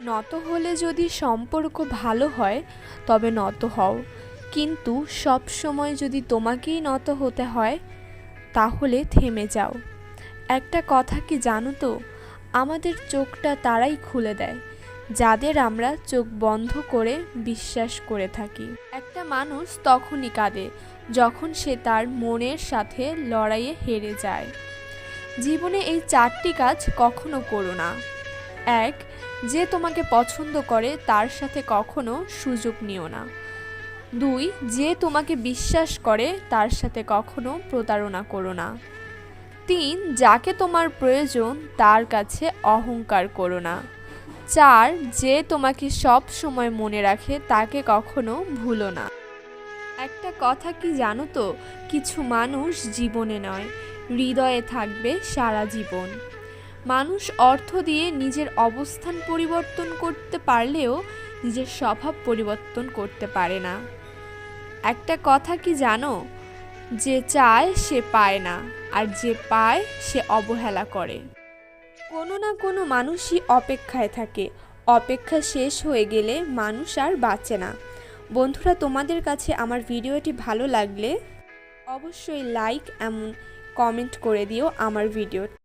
নত হলে যদি সম্পর্ক ভালো হয়, তবে নত হও। কিন্তু সব সময় যদি তোমাকেই নত হতে হয়, তাহলে থেমে যাও। একটা কথা কি জানো তো? আমাদের চোখটা তারাই খুলে দেয়, যাদের আমরা চোখ বন্ধ করে বিশ্বাস করে থাকি। একটা মানুষ তখনই কাঁদে, যখন সে তার মনের সাথে লড়াইয়ে হেরে যায়। জীবনে এই চারটি কাজ কখনো করো না। এক যে তোমাকে পছন্দ করে তার সাথে কখনো সুযোগ নিও না। দুই, যে তোমাকে বিশ্বাস করে তার সাথে কখনো প্রতারণা করো না। তিন, যাকে তোমার প্রয়োজন তার কাছে অহংকার করো না। চার, যে তোমাকে সব সময় মনে রাখে তাকে কখনো ভুলো না। একটা কথা কি জানো তো? কিছু মানুষ জীবনে নয়, হৃদয়ে থাকবে সারা জীবন। মানুষ অর্থ দিয়ে নিজের অবস্থান পরিবর্তন করতে পারলেও নিজের স্বভাব পরিবর্তন করতে পারে না। একটা কথা কি জানো? যে চায়, সে পায় না, আর যে পায়, সে অবহেলা করে। কোনো না কোনো মানুষই অপেক্ষায় থাকে। অপেক্ষা শেষ হয়ে গেলে মানুষ আর বাঁচে না। বন্ধুরা, তোমাদের কাছে আমার ভিডিওটি ভালো লাগলে অবশ্যই লাইক এমন কমেন্ট করে দিও আমার ভিডিও